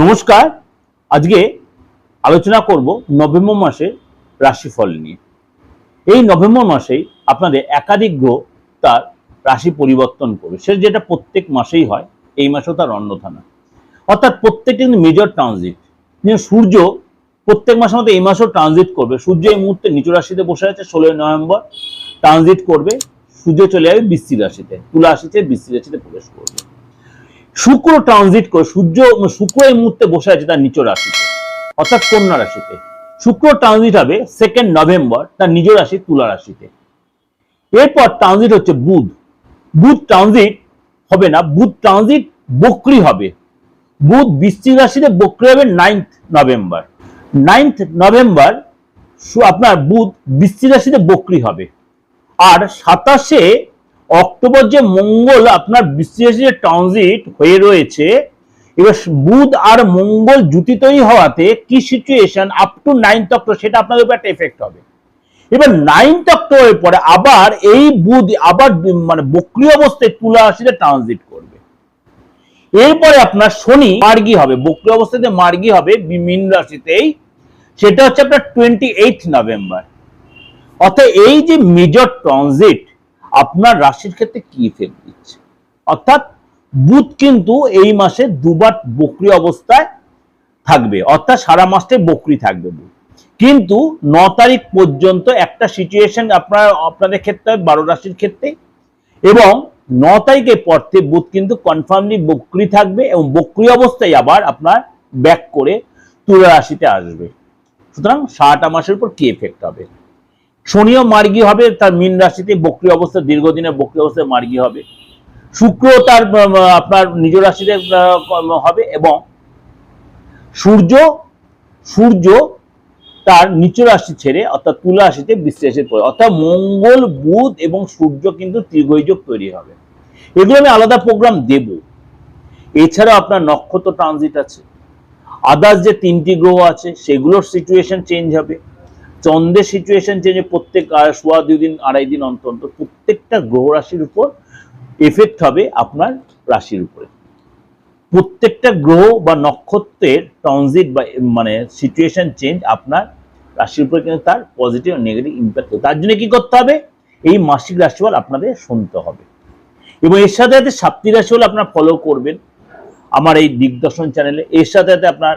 নমস্কার। আজকে আলোচনা করব নভেম্বর মাসের রাশিফল নিয়ে। এই নভেম্বর মাসেই আপনাদের একাধিক গ্রহ তার রাশি পরিবর্তন করবে। সে যেটা প্রত্যেক মাসেই হয়, এই মাসেও তার অন্যথা না অর্থাৎ প্রত্যেকটা কিন্তু মেজর ট্রানজিট সূর্য প্রত্যেক মাসের মতো এই মাসেও ট্রানজিট করবে। সূর্য এই মুহূর্তে নিচু রাশিতে বসে আছে, ষোলোই নভেম্বর। ট্রানজিট করবে। সূর্য চলে যাবে বৃশ্চিক রাশিতে, তুলা রাশিতে, বৃশ্চিক রাশিতে প্রবেশ করবে। শুক্র ট্রানজিট করে, সূর্য শুক্র এই মুহূর্তে বসে আছে তার নিচ রাশিতে, অর্থাৎ কন্যা রাশিতে। শুক্র ট্রানজিট হবে সেকেন্ড নভেম্বর তার নিজ রাশি তুলা রাশিতে। এরপর ট্রানজিট হচ্ছে বুধ। বুধ ট্রানজিট হবে না, বুধ ট্রানজিট বক্রি হবে। বুধ বৃশ্চিক রাশিতে বক্রি হবে নাইন্থ নভেম্বর নাইন্থ নভেম্বর আপনার বুধ বৃশ্চিক রাশিতে বক্রি হবে। আর সাতাশে অক্টোবর যে মঙ্গল আপনার বিশ্লেষে ট্রানজিট হয়ে রয়েছে, এবার বুধ আর মঙ্গল জুতি হওয়াতে কি situation up to ninth October সেটা আপনাদের উপর একটা এফেক্ট হবে। এবার নাইনথ অক্টোবরের পরে আবার এই বুধ আবার মানে বক্রি অবস্থায় তুলা রাশিতে ট্রানজিট করবে। এরপরে আপনার শনি মার্গী হবে, বক্রি অবস্থাতে মার্গী হবে মীন রাশিতেই। সেটা হচ্ছে আপনার টোয়েন্টি এইট নভেম্বর অর্থাৎ এই যে মেজর ট্রানজিট আপনার রাশির ক্ষেত্রে কি ইফেক্ট দিচ্ছে? অর্থাৎ বুধ কিন্তু এই মাসে দুবার বকরি অবস্থায় থাকবে, অর্থাৎ সারা মাসটাই বকরি থাকবে কিন্তু ন তারিখ পর্যন্ত একটা সিচুয়েশন আপনার, আপনাদের ক্ষেত্রে, বারো রাশির ক্ষেত্রে। এবং ন তারিখের পর থেকে বুধ কিন্তু কনফার্মলি বকরি থাকবে এবং বকরি অবস্থায় আবার আপনার ব্যাক করে তুলা রাশিতে আসবে। সুতরাং সারাটা মাসের উপর কি এফেক্ট হবে? শনিও মার্গী হবে, তার মীন রাশিতে বক্রি অবস্থা, দীর্ঘদিনের বক্রি অবস্থায় মার্গী হবে। শুক্র তার আপনার নিজ রাশিতে হবে এবং সূর্য সূর্য তার নিচ রাশি ছেড়ে অর্থাৎ তুলা রাশিতে বিশ্লেষের পড়ে। অর্থাৎ মঙ্গল, বুধ এবং সূর্য কিন্তু ত্রিগৈযোগ তৈরি হবে। এগুলো আমি আলাদা প্রোগ্রাম দেব। এছাড়াও আপনার নক্ষত্র ট্রানজিট আছে। আদার্স যে তিনটি গ্রহ আছে, সেগুলোর সিচুয়েশন চেঞ্জ হবে। চন্দ্রের সিচুয়েশন চেঞ্জ প্রত্যেক সোয়া দুই দিন, আড়াই দিন অন্তর প্রত্যেকটা গ্রহ রাশির উপর এফেক্ট হবে আপনার রাশির উপরে। প্রত্যেকটা গ্রহ বা নক্ষত্রের ট্রানজিট বা মানে সিচুয়েশন চেঞ্জ আপনার রাশির উপরে কিন্তু তার পজিটিভ নেগেটিভ ইম্প্যাক্ট তার জন্য কি করতে হবে? এই মাসিক রাশিফল আপনাদের শুনতে হবে। এবং এর সাথে সাথে সাপ্তি রাশিফল আপনারা ফলো করবেন। আমার এই দিগদর্শন চ্যানেলে এর সাথে সাথে আপনার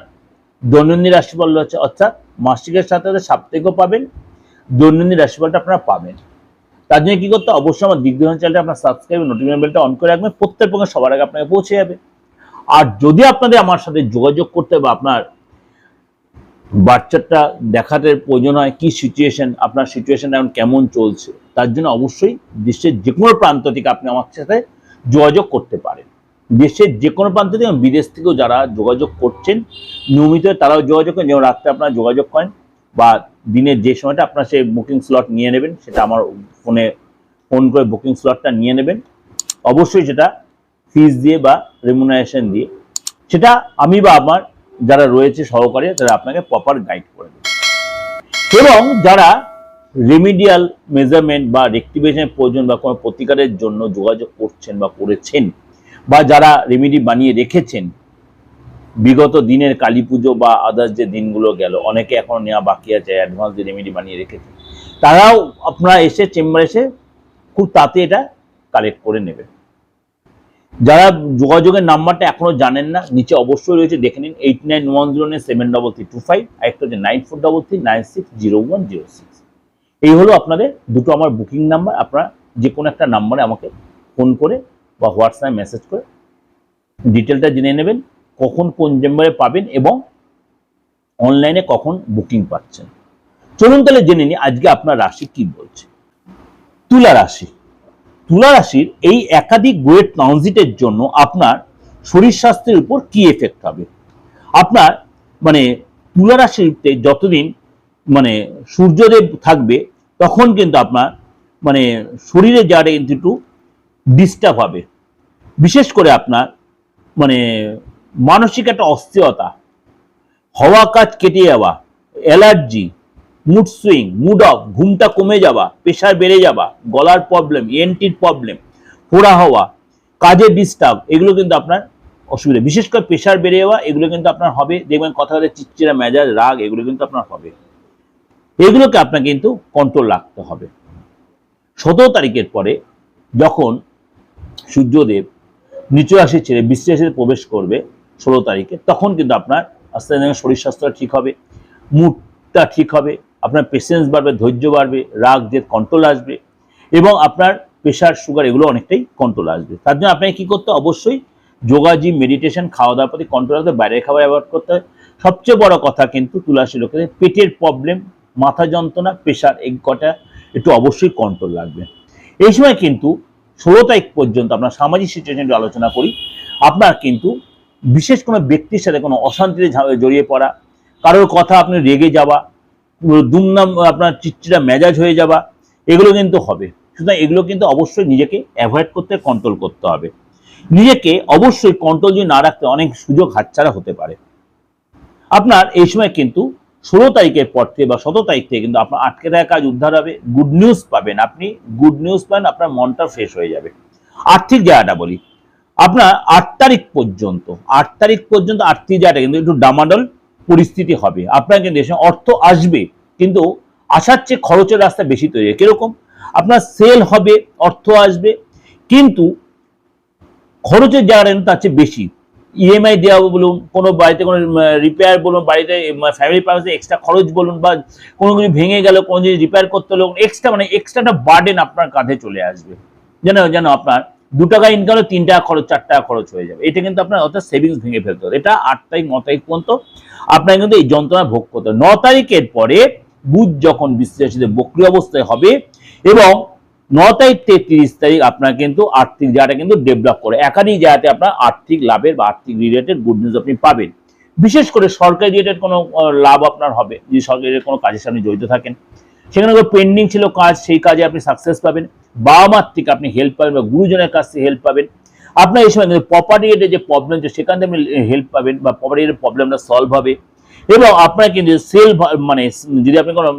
দৈনন্দিন রাশিফল রয়েছে, অর্থাৎ মাসিকের সাথে সাথে সাপ্তাহিকও পাবেন, দৈনন্দিন রাশিফলটা আপনারা পাবেন। তার জন্য কী করতে? অবশ্যই আমার দিগদর্শন চ্যানেলটা আপনার সাবস্ক্রাইব নোটিফিকেশন বেলটা অন করে রাখবেন, প্রত্যেক পক্ষে সবার আগে আপনাকে পৌঁছে যাবে। আর যদি আপনাদের আমার সাথে যোগাযোগ করতে বা আপনার বাচ্চাটা দেখাতে প্রয়োজন হয়, কী সিচুয়েশন আপনার সিচুয়েশন এখন কেমন চলছে, তার জন্য অবশ্যই দেশের যে কোনো প্রান্ত থেকে আপনি আমার সাথে যোগাযোগ করতে পারেন। দেশের যে কোনো প্রান্ত থেকে বিদেশ থেকেও যারা যোগাযোগ করছেন, নিয়মিত তারাও যোগাযোগ করেন। যেমন রাত্রে আপনারা যোগাযোগ করেন বা দিনের যে সময়টা আপনার সেই বুকিং স্লট নিয়ে নেবেন, সেটা আমার ফোনে ফোন করে বুকিং স্লটটা নিয়ে নেবেন। অবশ্যই সেটা ফিস দিয়ে বা রেমুনারেশন দিয়ে। সেটা আমি বা আমার যারা রয়েছে সহকারী, তারা আপনাকে প্রপার গাইড করে দেবে। এবং যারা রেমিডিয়াল মেজারমেন্ট বা রেক্টিভেশনের প্রয়োজন বা কোনো প্রতিকারের জন্য যোগাযোগ করছেন বা করেছেন বা যারা রেমিডি বানিয়ে রেখেছেন, বিগত দিনের কালী পুজো বা আদার্স যে দিনগুলো গেল, অনেকে এখন নেওয়া বাকি আছে অ্যাডভান্স যে রেমিডি বানিয়ে রেখেছে তারাও আপনারা এসে চেম্বার এসে খুব তাতে এটা কালেক্ট করে নেবেন। যারা যোগাযোগের নাম্বারটা এখনও জানেন না, নিচে অবশ্যই রয়েছে, দেখে নিন eight nine one zero nine seven double three two five একটা হচ্ছে nine four double three nine six zero one zero six এই হলো আপনাদের, দুটো আমার বুকিং নাম্বার আপনারা যে কোনো একটা নাম্বারে আমাকে ফোন করে বা হোয়াটসঅ্যাপে মেসেজ করে ডিটেলটা জেনে নেবেন, কখন কোন চেম্বারে পাবেন এবং অনলাইনে কখন বুকিং পাচ্ছেন। চলুন তাহলে জেনে নিই, আজকে আপনার রাশি কি বলছে। তুলা রাশি। তুলা রাশির এই একাধিক গ্রহের ট্রানজিটের জন্য আপনার শরীর স্বাস্থ্যের উপর কি এফেক্ট হবে? আপনার মানে তুলা রাশিতে যতদিন মানে সূর্যদেব থাকবে, তখন কিন্তু আপনার মানে শরীরে যারা কিন্তু একটু ডিস্টার্ব হবে। বিশেষ করে আপনার মানে মানসিক একটা অস্থিরতা, হওয়া কাজ কেটে যাওয়া, allergy mood swing mood off ঘুমটা কমে যাওয়া প্রেশার বেড়ে যাওয়া, গলার প্রবলেম এনটির প্রবলেম ফোড়া হওয়া, কাজে ডিস্টার্ব এগুলো কিন্তু আপনার অসুবিধা। বিশেষ করে প্রেশার বেড়ে যাওয়া, এগুলো কিন্তু আপনার হবে। দেখবেন কথা কথা চিচিরা মেজাজ, রাগ, এগুলো কিন্তু আপনার হবে। এগুলোকে আপনাকে কিন্তু কন্ট্রোল রাখতে হবে। সতেরো তারিখের পরে যখন সূর্যদেব নিচু রাশি ছেড়ে বৃষ্টি প্রবেশ করবে ষোলো তারিখে, তখন কিন্তু আপনার আস্তে আস্তে শরীর স্বাস্থ্যটা ঠিক হবে, মুডটা ঠিক হবে, আপনার পেশেন্স বাড়বে, ধৈর্য বাড়বে, রাগ, জেদ কন্ট্রোল আসবে এবং আপনার প্রেশার সুগার এগুলো অনেকটাই কন্ট্রোল আসবে। তার জন্য আপনাকে কী করতে? অবশ্যই যোগাজি মেডিটেশন খাওয়া দাওয়ার প্রতি কন্ট্রোল রাখতে বাইরের খাবার অ্যাভয়েড করতে হয় সবচেয়ে বড় কথা কিন্তু তুলাসী লোকেদের পেটের প্রবলেম মাথা যন্ত্রণা প্রেশার এই কটা একটু অবশ্যই কন্ট্রোল লাগবে। এই সময় কিন্তু ষোলো তারিখ পর্যন্ত আমরা সামাজিক সিচুয়েশন আলোচনা করি। আপনার কিন্তু বিশেষ কোনো ব্যক্তির সাথে কোনো অশান্তিতে জড়িয়ে পড়া, কারোর কথা আপনি রেগে যাওয়া দুমনাম আপনার চিটচিটা মেজাজ হয়ে যাওয়া, এগুলো কিন্তু হবে। সুতরাং এগুলো কিন্তু অবশ্যই নিজেকে অ্যাভয়েড করতে কন্ট্রোল করতে হবে। নিজেকে অবশ্যই কন্ট্রোল যদি না রাখতে অনেক সুযোগ হাতছাড়া হতে পারে। আপনার এই সময় কিন্তু ষোলো তারিখের পর থেকে বা সতেরো তারিখ থেকে কিন্তু আপনার আটকে থাকা কাজ উদ্ধার হবে গুড নিউজ পাবেন আপনি গুড নিউজ পাবেন, আপনার মনটা ফ্রেশ হয়ে যাবে। আর্থিক জায়গাটা বলি, আপনার আট তারিখ পর্যন্ত, আট তারিখ পর্যন্ত আর্থিক জায়গাটা কিন্তু একটু ডামাডল পরিস্থিতি হবে। আপনার কিন্তু এসে অর্থ আসবে, কিন্তু আসার চেয়ে খরচের রাস্তা বেশি তৈরি কীরকম? আপনার সেল হবে, অর্থ আসবে, কিন্তু খরচের জায়গাটা কিন্তু তার চেয়ে বেশি। ইএমআই দেওয়া বলুন, কোনো বাড়িতে কোনো রিপেয়ার বলুন, বাড়িতে ফ্যামিলি পারপাসে এক্সট্রা খরচ বলুন বা কোনো কিছু ভেঙে গেল, কোনো জিনিস রিপেয়ার করতে হলো এক্সট্রা মানে এক্সট্রাটা বার্ডেন আপনার কাঁধে চলে আসবে। যেন যেন আপনার দু টাকা ইনকামে তিন টাকা খরচ, চার টাকা খরচ হয়ে যাবে। এটা কিন্তু আপনার অর্থাৎ সেভিংস ভেঙে ফেলতে হবে। এটা আট তারিখ, ন তারিখ পর্যন্ত আপনার কিন্তু এই যন্ত্রণা ভোগ করতে হবে। ন তারিখের পরে বুধ যখন বিশ্লেষিত বক্রি অবস্থায় হবে এবং ন তারিখ থেকে তিরিশ তারিখ আপনার কিন্তু আর্থিক জায়গাটা কিন্তু ডেভেলপ করে। একাধিক জায়গাতে আপনার আর্থিক লাভের বা আর্থিক রিলেটেড গুড নিউজ আপনি পাবেন। বিশেষ করে সরকারি রিলেটেড কোনো লাভ আপনার হবে। যদি সরকারি কোনো কাজের সাথে জড়িত থাকেন, সেখানে পেন্ডিং ছিল কাজ, সেই কাজে আপনি সাকসেস পাবেন। বাবা মার থেকে আপনি হেল্প পাবেন বা গুরুজনের কাছ থেকে হেল্প পাবেন। আপনার এই সময় প্রপার্টি রেটের যে প্রবলেম সেখান থেকে আপনি হেল্প পাবেন বা প্রপার্টি রেটের প্রবলেমটা সলভ হবে। এবং আপনার কিন্তু সেল মানে যদি আপনি কোনো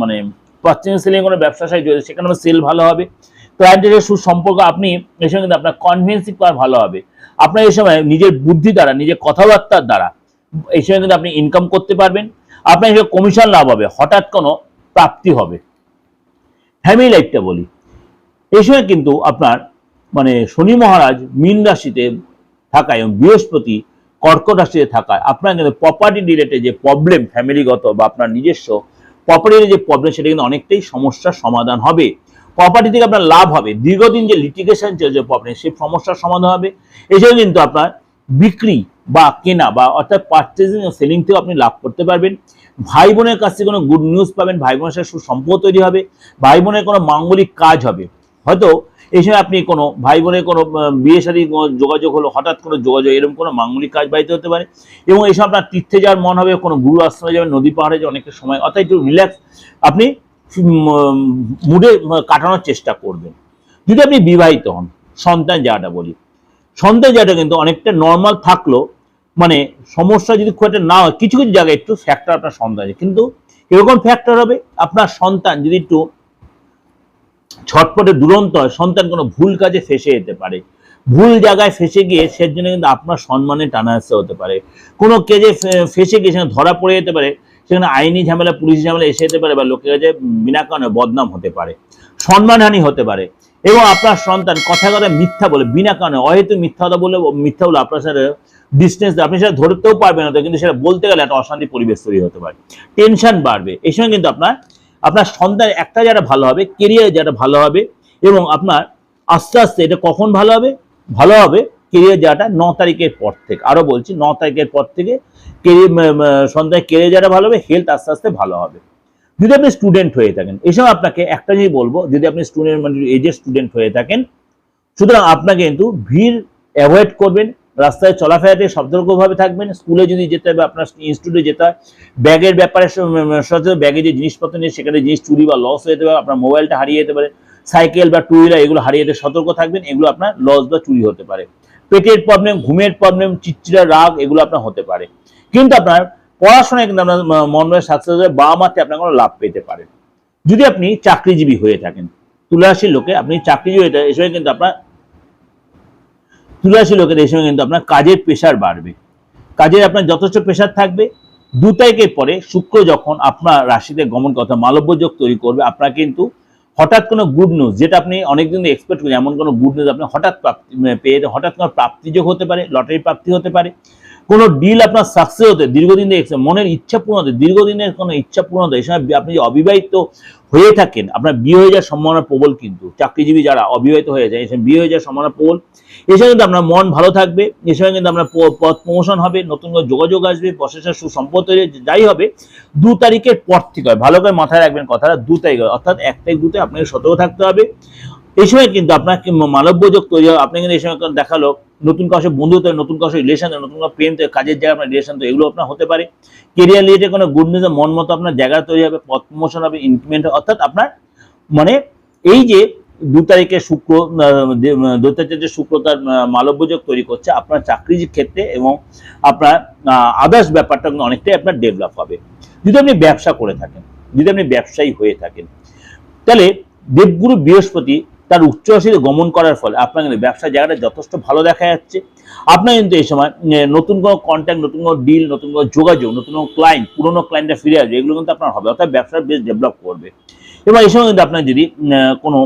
মানে পার্চেসিং সেলিং কোনো ব্যবসার সাথে জড়িত সেখানে সেল ভালো হবে। ক্লায়েন্টের সুসম্পর্ক, আপনি এই সময় কিন্তু আপনার কনভিন্সিং করা ভালো হবে। আপনার এই সময় নিজের বুদ্ধি দ্বারা, নিজের কথাবার্তার দ্বারা, এই সময় কিন্তু আপনি ইনকাম করতে পারবেন। আপনার হিসেবে কমিশন লাভ হবে, হঠাৎ কোনো প্রাপ্তি হবে। ফ্যামিলি লাইফটা বলি। এই সময় কিন্তু আপনার মানে শনি মহারাজ মীন রাশিতে থাকায় এবং বৃহস্পতি কর্কট রাশিতে থাকায় আপনার কিন্তু প্রপার্টি রিলেটেড যে প্রবলেম ফ্যামিলিগত বা আপনার নিজস্ব প্রপার্টির যে প্রবলেম সেটা কিন্তু অনেকটাই সমস্যার সমাধান হবে। প্রপার্টি থেকে আপনার লাভ হবে। দীর্ঘদিন যে লিটিগেশন চলছে প্রপার্টি সেই সমস্যার সমাধান হবে। এছাড়াও কিন্তু আপনার বিক্রি বা কেনা বা অর্থাৎ পার্চেসিং ও সেলিং থেকেও আপনি লাভ করতে পারবেন। ভাই বোনের কাছ থেকে কোনো গুড নিউজ পাবেন। ভাই বোনের সাথে সুসম্পর্ক তৈরি হবে। ভাই বোনের কোনো মাঙ্গলিক কাজ হবে। হয়তো এই সময় আপনি কোনো ভাই বোনের কোনো বিয়ে কোনো যোগাযোগ হলো, হঠাৎ কোনো যোগাযোগ, এরকম কোনো মাঙ্গলিক কাজ বাড়িতে হতে পারে? এবং এই সময় আপনার তীর্থে যাওয়ার মন হবে, কোনো গুরু আশ্রমে যাবেন, নদী পাহাড়ে যাবেন অনেকটা সময়, অর্থাৎ একটু রিল্যাক্স আপনি মুডে কাটানোর চেষ্টা করবেন। যদি আপনি বিবাহিত হন, সন্তান যাওয়াটা বলি, সন্তান যাওয়াটা কিন্তু অনেকটা নর্মাল থাকল মানে সমস্যা যদি খুব একটা না হয়, কিছু কিছু জায়গায় একটু ফ্যাক্টর আপনার সন্তান আছে। কিন্তু এরকম ফ্যাক্টর হবে, আপনার সন্তান যদি একটু ছটপটে দুরন্ত হয়, সন্তান কোনো ভুল কাজে ফেসে যেতে পারে। ভুল জায়গায় ফেসে গিয়ে সের জন্য কিন্তু আপনার সম্মানে টানা আসতে হতে পারে। কোনো কেজে ফেসে গিয়ে সেখানে ধরা পড়ে যেতে পারে, সেখানে আইনি ঝামেলা, পুলিশ ঝামেলা এসে যেতে পারে বা লোকের কাছে বিনা কারণে বদনাম হতে পারে। সম্মানহানি হতে পারে। এবং আপনার সন্তান কথা কথা মিথ্যা বলে, বিনা কারণে, অহেতু মিথ্যা কথা বলে, মিথ্যা বলে আপনার সাথে ডিস্টেন্স আপনি সেটা ধরতেও পারবেন না, কিন্তু সেটা বলতে গেলে একটা অশান্তি পরিবেশ তৈরি হতে পারে। টেনশন বাড়বে। এই সময় কিন্তু আপনার আপনার সন্তান একটা যারা ভালো হবে কেরিয়ার যারা ভালো হবে, এবং আপনার আস্তে আস্তে এটা কখন ভালো হবে? ভালো হবে কেরিয়ার যাটা ন তারিখের পর থেকে। আরও বলছি, ন তারিখের পর থেকে সন্তানের কেরিয়ার যারা ভালো হবে হেলথ আস্তে আস্তে ভালো হবে। যদি আপনি স্টুডেন্ট হয়ে থাকেন, এসব আপনাকে একটা জিনিস বলব, যদি আপনি স্টুডেন্ট মানে এজের স্টুডেন্ট হয়ে থাকেন, সুতরাং আপনাকে কিন্তু ভিড় অ্যাভয়েড করবেন রাস্তায় চলাফেরাতে সতর্কভাবে থাকবেন। স্কুলে যদি যেতে হবে, আপনার ইনস্টিটিউটে যেতে হয়। ব্যাগের ব্যাপারে সচেতন ব্যাগে যে জিনিসপত্র নিয়ে সেখানে জিনিস চুরি বা লস হয়ে যেতে পারে, আপনার মোবাইলটা হারিয়ে যেতে পারে। সাইকেল বা টু হুইলার এগুলো হারিয়ে যেতে সতর্ক থাকবেন, এগুলো আপনার লস বা চুরি হতে পারে। পেটের প্রবলেম ঘুমের প্রবলেম চিটচিরা রাগ, এগুলো আপনার হতে পারে। কিন্তু আপনার পড়াশোনায় কিন্তু আপনার ম- মন মেয়ে সাকসেস হয়ে বাবা মাতে আপনার কোনো লাভ পেতে পারেন যদি আপনি চাকরিজীবী হয়ে থাকেন, তুলারাশির লোকে আপনি চাকরিজীবী হয়ে থাকেন এসবে কিন্তু আপনার তুলারাশি লোকের এই সময় কিন্তু আপনার কাজের প্রেশার বাড়বে। কাজের আপনার যথেষ্ট প্রেশার থাকবে। দু তারিখের পরে শুক্র যখন আপনার রাশিতে গমন কথা মালব্য যোগ তৈরি করবে, আপনার কিন্তু হঠাৎ কোনো গুড নিউজ যেটা আপনি অনেকদিন এক্সপেক্ট করেন এমন কোনো গুড নিউজ আপনি হঠাৎ প্রাপ্তি পেয়ে, হঠাৎ কোনো প্রাপ্তিযোগ হতে পারে, লটারি প্রাপ্তি হতে পারে, কোনো ডিল আপনার সাকসেস হতে, দীর্ঘদিন মনের ইচ্ছা পূর্ণ হতে, দীর্ঘদিনের কোনো ইচ্ছা পূর্ণ হতে, এই সময় আপনি যে অবিবাহিত হয়ে থাকেন, আপনার বিয়ে হয়ে যাওয়ার সম্ভাবনা প্রবল কিন্তু। চাকরিজীবী যারা অবিবাহিত হয়ে যায় এসে বিয়ে হয়ে যাওয়ার সম্ভাবনা প্রবল। এসে কিন্তু আপনার মন ভালো থাকবে সময় কিন্তু আপনার পথ প্রমোশন হবে, নতুন করে যোগাযোগ আসবে প্রশাসন সুসম্পদ হয়ে যাই হবে, দু তারিখের পর থেকে হয় ভালো করে মাথায় রাখবেন কথাটা, দু তারিখ। অর্থাৎ এক তারিখ দুতে আপনাকে সতর্ক থাকতে হবে। এই সময় কিন্তু আপনার কি মানব্যযোগ তৈরি হবে আপনি কিন্তু এই সময় দেখাল নতুন কারোর বন্ধুত্ব নতুন সাথে রিলেশন নতুন কারও প্রেম কাজের জায়গায় আপনার রিলেশন তো এগুলো আপনার হতে পারে। কেরিয়ার রিলেটেড কোনো গুড নিউজে মন মতো আপনার জায়গা তৈরি হবে পথ প্রমোশন হবে ইনক্রিমেন্ট অর্থাৎ আপনার মানে এই যে দু তারিখে শুক্র আহ, যে, আহ, দু তারিখে শুক্র তার মালব্যযোগ তৈরি করছে আপনার চাকরির ক্ষেত্রে এবং আপনার আদার্স ব্যাপারটা কিন্তু অনেকটাই আপনার ডেভেলপ হবে। যদি আপনি ব্যবসা করে থাকেন যদি আপনি ব্যবসায়ী হয়ে থাকেন তাহলে দেবগুরু বৃহস্পতি তার উচ্চ রাশিতে গমন করার ফলে আপনার কিন্তু ব্যবসার জায়গাটা যথেষ্ট ভালো দেখা যাচ্ছে। আপনার কিন্তু এই সময় নতুন কোনো কন্ট্যাক্ট নতুন কোনো ডিল নতুন কোনো যোগাযোগ, নতুন কোনো ক্লায়েন্ট পুরোনো ক্লায়েন্টটা ফিরে আসবে, এগুলো কিন্তু আপনার হবে, অর্থাৎ ব্যবসার বেশ ডেভেলপ করবে। এবার এই সময় কিন্তু আপনার যদি কোনো,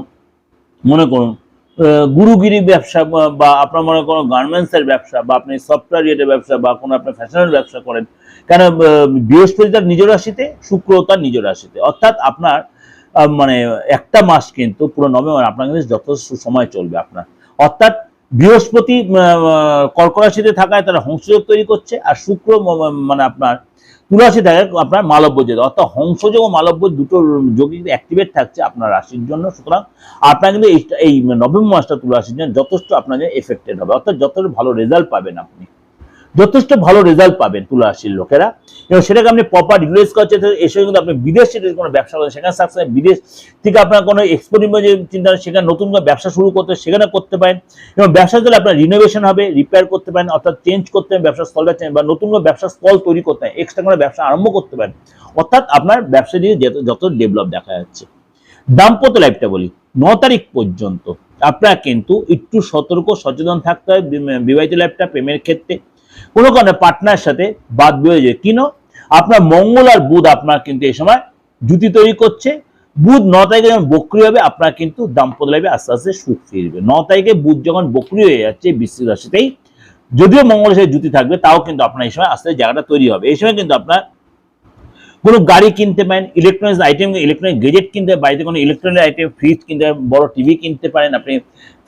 মনে করুন গুরুগিরি ব্যবসা বা- আপনার মনে করুন গার্মেন্টসের ব্যবসা বা আপনি সফটওয়্যার রিলেটেড ব্যবসা বা কোনো আপনার ফ্যাশনের ব্যবসা করেন, কেন বৃহস্পতি তার নিজ রাশিতে, শুক্র তার নিজ রাশিতে, অর্থাৎ আপনার মানে একটা মাস কিন্তু পুরো নভেম্বর আপনার কিন্তু যথেষ্ট সময় চলবে আপনার। অর্থাৎ বৃহস্পতি আহ, কর্ক রাশিতে থাকায় তারা হংসযোগ তৈরি করছে আর শুক্র মানে আপনার তুলাশি থাকে আপনার মালব্য যোগ। অর্থাৎ হংসযোগ ও মালব্য দুটো যোগই অ্যাক্টিভেট থাকছে আপনার রাশির জন্য। সুতরাং আপনার কিন্তু এই নভেম্বর মাসটা তুলাশির জন্য যথেষ্ট আপনার এফেক্টেড হবে। অর্থাৎ যথেষ্ট ভালো রেজাল্ট পাবেন আপনি। যথেষ্ট ভালো রেজাল্ট পাবেন তুলা লোকেরা। এবং সেটাকে আপনি প্রপার ইউটিলাইজ করছে এসে কিন্তু আপনি বিদেশে যদি কোনো ব্যবসা করেন সেখানে সাকসেস বিদেশ থেকে আপনার কোনো এক্সপোর্টিং যে চিন্তা, সেখানে নতুন করে ব্যবসা শুরু করতে সেখানে করতে পারেন। এবং ব্যবসা করলে আপনার রিনোভেশন হবে রিপেয়ার করতে পারেন, অর্থাৎ চেঞ্জ করতে পারেন ব্যবসা স্থলটা চেঞ্জ বা নতুন করে ব্যবসা স্থল তৈরি করতে পারেন এক্সট্রা করে ব্যবসা আরম্ভ করতে পারেন। অর্থাৎ আপনার ব্যবসা দিয়ে যত- ডেভেলপ দেখা যাচ্ছে। দাম্পত্য লাইফটা বলি, ন তারিখ পর্যন্ত আপনার কিন্তু একটু সতর্ক, সচেতন থাকতে হয় বিবাহিত লাইফটা প্রেমের ক্ষেত্রে কোনো কারণে পার্টনার সাথে বাদ বেরোয় যায় কিনো আপনার মঙ্গল আর বুধ আপনার কিন্তু এই সময় জুতি তৈরি করছে। বুধ ন তারিখে যখন বক্রি হবে, আপনার কিন্তু দাম্পত্য লাইফে আস্তে আস্তে সুখ ফিরবে। ন তারিখে বুধ যখন বক্রি হয়ে যাচ্ছে বৃশ্চিক রাশিতেই, যদিও মঙ্গলের সাথে জুতি থাকবে, তাও কিন্তু আপনার এই সময় আস্তে আস্তে জায়গাটা তৈরি হবে। এই সময় কিন্তু আপনার কোনো গাড়ি কিনতে পারেন ইলেকট্রনিক্স আইটেম ইলেকট্রনিক গেজেট কিনতে বাড়িতে কোনো ইলেকট্রনিক আইটেম ফ্রিজ কিনতে বড় টিভি কিনতে পারেন, আপনি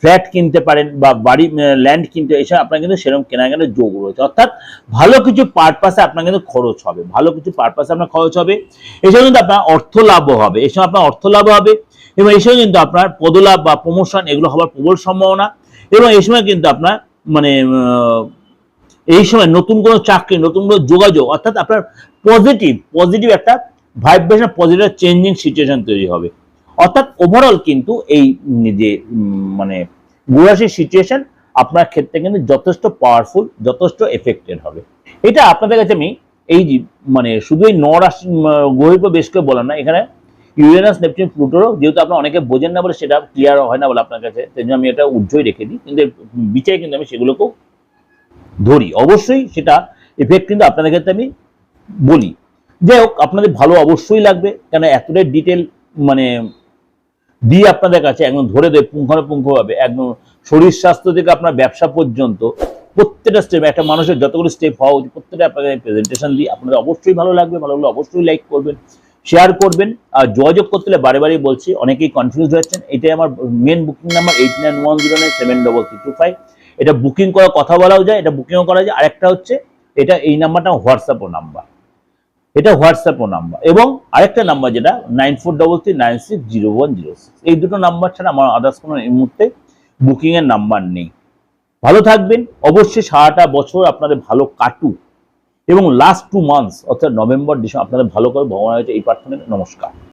ফ্ল্যাট কিনতে পারেন বা বাড়ি ল্যান্ড কিনতে এসব আপনার কিন্তু সেরকম কেনাকাটার যোগ রয়েছে। অর্থাৎ ভালো কিছু পারপাসে আপনার কিন্তু খরচ হবে। ভালো কিছু পারপাসে আপনার খরচ হবে। এসব কিন্তু আপনার অর্থ লাভও হবে। এসব আপনার অর্থ লাভ হবে এবং এসব কিন্তু আপনার পদলাভ বা প্রমোশন এগুলো হওয়ার প্রবল সম্ভাবনা এবং এই সময় কিন্তু আপনার মানে এই সময় নতুন কোনো চাকরি, নতুন কোনো যোগাযোগ, অর্থাৎ আপনার পজিটিভ পজিটিভ একটা ভাইব্রেশন পজিটিভ চেঞ্জিং সিচুয়েশন তৈরি হবে। অর্থাৎ ওভারঅল কিন্তু এই যে মানে গুরাশির সিচুয়েশন আপনার ক্ষেত্রে কিন্তু যথেষ্ট পাওয়ারফুল যথেষ্ট এফেক্টেড হবে। এটা আপনাদের কাছে আমি এই মানে শুধু এই নরাশি গ্রহের বেশ করে বললাম না এখানে ইউরেনাস নেপচুন প্লুটোরও যেহেতু আপনারা অনেকে বোঝেন না বলে সেটা ক্লিয়ার হয় না বলে আপনার কাছে, সেই জন্য আমি এটা উজ্জ্বল রেখে দিই। কিন্তু বিচারে কিন্তু আমি সেগুলোকেও ধরি। অবশ্যই সেটা এফেক্ট কিন্তু আপনাদের ক্ষেত্রে আমি বলি। যাই হোক, আপনাদের ভালো অবশ্যই লাগবে, কেন এতটাই ডিটেল মানে দিয়ে আপনাদের কাছে একদম ধরে দেয় পুঙ্খানুপুঙ্খভাবে একদম শরীর স্বাস্থ্য থেকে আপনার ব্যবসা পর্যন্ত প্রত্যেকটা স্টেপ একটা মানুষের যতগুলো স্টেপ হওয়া উচিত, প্রত্যেকটা আপনাদের প্রেজেন্টেশন দিই। আপনাদের অবশ্যই ভালো লাগবে, ভালো লাগলে অবশ্যই লাইক করবেন শেয়ার করবেন। আর যোগাযোগ করতে হলে বারে বারে বলছি, অনেকেই কনফিউজ হচ্ছেন এটাই আমার main booking number eight nine one zero nine seven double three two five এটা বুকিং করা, কথা বলাও যায়, এটা বুকিংও করা যায়। আরেকটা হচ্ছে, এটা এই নাম্বারটা হোয়াটসঅ্যাপও নাম্বার এটা হোয়াটসঅ্যাপও নাম্বার। এবং আরেকটা নাম্বার যেটা nine four double three nine six zero one zero six এই দুটো নাম্বার ছাড়া আমার আদার্স কোনো এই মুহূর্তে বুকিংয়ের নাম্বার নেই। ভালো থাকবেন। অবশ্যই সারাটা বছর আপনাদের ভালো কাটু এবং লাস্ট টু মান্থস অর্থাৎ নভেম্বর, ডিসেম্বর, আপনাদের ভালো করে ভগবানের হয়েছে এই প্রার্থনা, নমস্কার।